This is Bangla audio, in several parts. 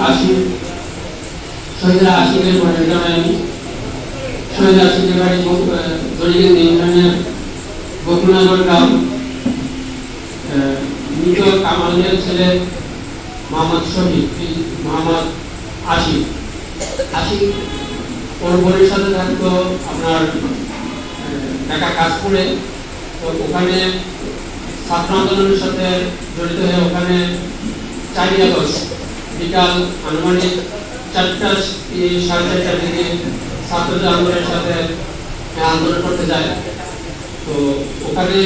আশিক শহীদরা আশিকের পরিণত আমি শহীদ আশিকের বাড়ি দড়িগঞ্জ ইউনিয়নের বকুলনগর গ্রাম মৃত কামালের ছেলে মোহাম্মদ শহীদ মোহাম্মদ আশিক। আশিক ওর বোনের সাথে থাকতো আপনার আহ, ঢাকা কাশপুরে। তো ওখানে ছাত্র আন্দোলনের সাথে জড়িত হয়ে ওখানে চারই আগস্ট বিকাল আনুমানিক চারটা সাড়ে চারটার দিকে ছাত্রদের আন্দোলনের সাথে আন্দোলন করতে যায়। তো ওখানে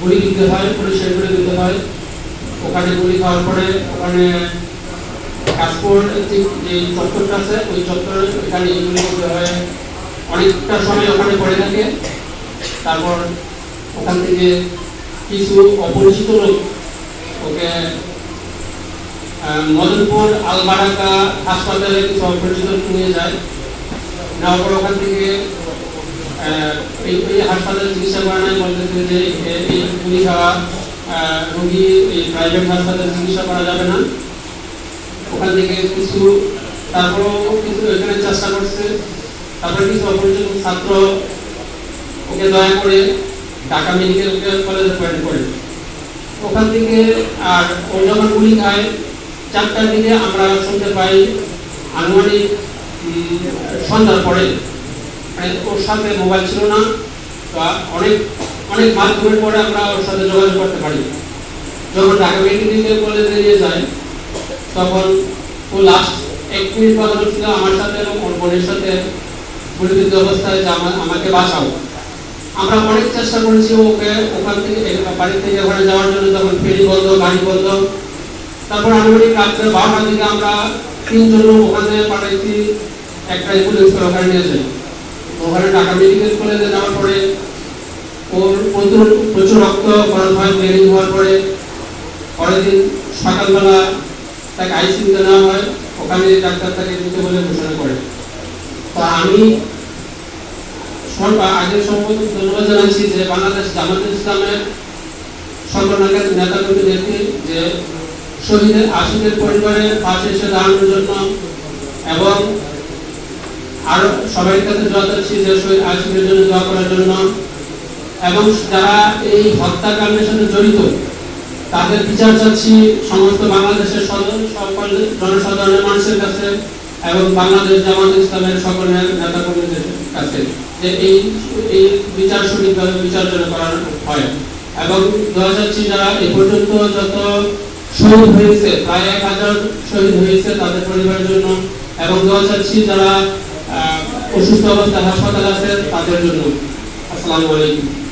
গুলি দিতে হয়, পুলিশের গুলি দিতে হয়। ওখানে গুলি খাওয়ার পরে ওখানে কাশপুর যে চত্বরটা আছে, ওই চত্বর এখানে গুলি করতে হয়। অনেকটা সময় ওখানে পড়ে থাকে। তারপর ওখান থেকে কিছু অপরিচিত লোক ওকে মদনপুর আলবারাকা হাসপাতালে কিছু অপরিচিত নিয়ে যায়। নেওয়ার পর ওখান থেকে এই হাসপাতালে চিকিৎসা করা নাই বলতেছে যে এই গুলি খাওয়া রোগী এই প্রাইভেট হাসপাতালে চিকিৎসা করা যাবে না। ওখান থেকে কিছু, তারপরও কিছু এখানে চেষ্টা করছে। তারপরে কিছু অপরিচিত ছাত্র ওকে দয়া করে ঢাকা মেডিকেল কলেজে পয়েন্ট করে। ওখান থেকে আর যখন গুলি খায় চারটার দিকে আমরা শুনতে পাই আনুমানিক সন্ধ্যার পরে। মানে ওর সাথে মোবাইল ছিল না তো অনেক অনেক মাধ্যমের পরে আমরা ওর সাথে যোগাযোগ করতে পারি। যখন ঢাকা মেডিকেল কলেজে নিয়ে যায়, তখন ও লাস্ট এক মিনিট কথা বলছিল আমার সাথে এবং ওর বোনের সাথে গুলিবিদ্ধ অবস্থায় যে আমা- আমাকে বাঁচাও। আমরা অনেক চেষ্টা করেছি ওকে ওখান থেকে বাড়ি থেকে ওখানে যাওয়ার জন্য, তখন ফেরি বন্ধ, গাড়ি বন্ধ। তারপর আনুমানিক রাত্রে বারোটার দিকে আমরা তিনজন ওখানে পাঠাইছি, একটা অ্যাম্বুলেন্স করে ওখানে নিয়ে যাই ওখানে ঢাকা মেডিকেল কলেজে যাওয়ার পরে ওর প্রচুর প্রচুর রক্ত খরচ হয় ব্লিডিং হওয়ার পরে। পরের দিন সকালবেলা তাকে আইসিইউতে নেওয়া হয়, ওখানে ডাক্তার তাকে মৃত বলে ঘোষণা করে। তো আমি সরকার আগের সম্পর্ক ধন্যবাদ জানাচ্ছি যে বাংলাদেশ জামাত ইসলামের সংগঠনের নেতাকর্মীদেরকে যে শহীদের আশিদের পরিবারের পাশে এসে দাঁড়ানোর জন্য এবং আরও সবাই কাছে দোয়া করছি যে শহীদ আশিদের জন্য দোয়া করার জন্য। এবং যারা এই হত্যাকাণ্ডের সাথে জড়িত, তাদের বিচার চাচ্ছি সমস্ত বাংলাদেশের সকল জনসাধারণের মানুষের কাছে এবং বাংলাদেশ জামাত ইসলামের সকল নেতা কর্মীদের কাছে যে এই এই বিচার সঠিকভাবে বিচার যেন করা হয়। এবং দোয়া চাচ্ছি যারা এই পর্যন্ত যত শহীদ হয়েছে প্রায় এক হাজার শহীদ হয়েছে তাদের পরিবারের জন্য এবং দোয়া চাচ্ছি যারা অসুস্থ অবস্থায় হাসপাতাল আছে তাদের জন্য। আসসালামু আলাইকুম।